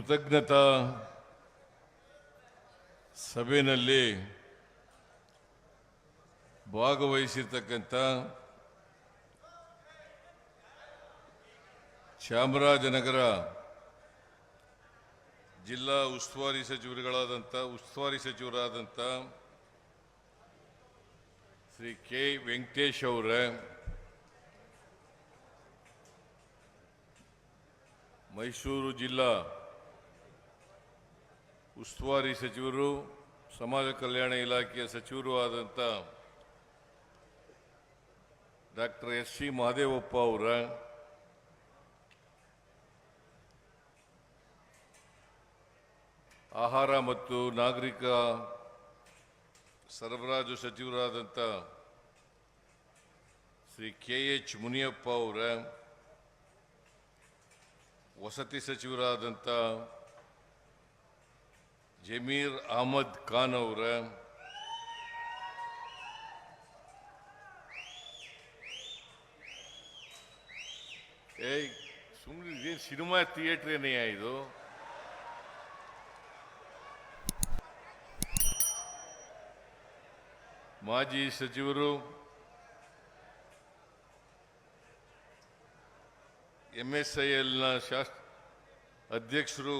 ಕೃತಜ್ಞತಾ ಸಭೆಯಲ್ಲಿ ಭಾಗವಹಿಸಿರ್ತಕ್ಕಂಥ ಚಾಮರಾಜನಗರ ಜಿಲ್ಲಾ ಉಸ್ತುವಾರಿ ಸಚಿವರುಗಳಾದಂಥ, ಉಸ್ತುವಾರಿ ಸಚಿವರಾದಂಥ ಶ್ರೀ ಕೆ. ವೆಂಕಟೇಶ್ ಅವರೇ, ಮೈಸೂರು ಜಿಲ್ಲಾ ಉಸ್ತುವಾರಿ ಸಚಿವರು, ಸಮಾಜ ಕಲ್ಯಾಣ ಇಲಾಖೆಯ ಸಚಿವರು ಆದಂಥ ಡಾಕ್ಟರ್ ಎಸ್ ಸಿ ಮಹದೇವಪ್ಪ ಅವರ ಆಹಾರ ಮತ್ತು ನಾಗರಿಕ ಸರಬರಾಜು ಸಚಿವರಾದಂಥ ಶ್ರೀ ಕೆ ಎಚ್ ಮುನಿಯಪ್ಪ ಅವರ, ವಸತಿ ಸಚಿವರಾದಂಥ ಜಮೀರ್ ಅಹಮದ್ ಖಾನ್ ಅವರ ಏಯ್ ಸುಮ್ಮನೆ ಇದೇನು ಸಿನಿಮಾ ಥಿಯೇಟರ್ ಏನಯ್ಯ ಇದು? ಮಾಜಿ ಸಚಿವರು ಎಂಎಸ್ಐಎಲ್ನ ಶಾಸ್ ಅಧ್ಯಕ್ಷರು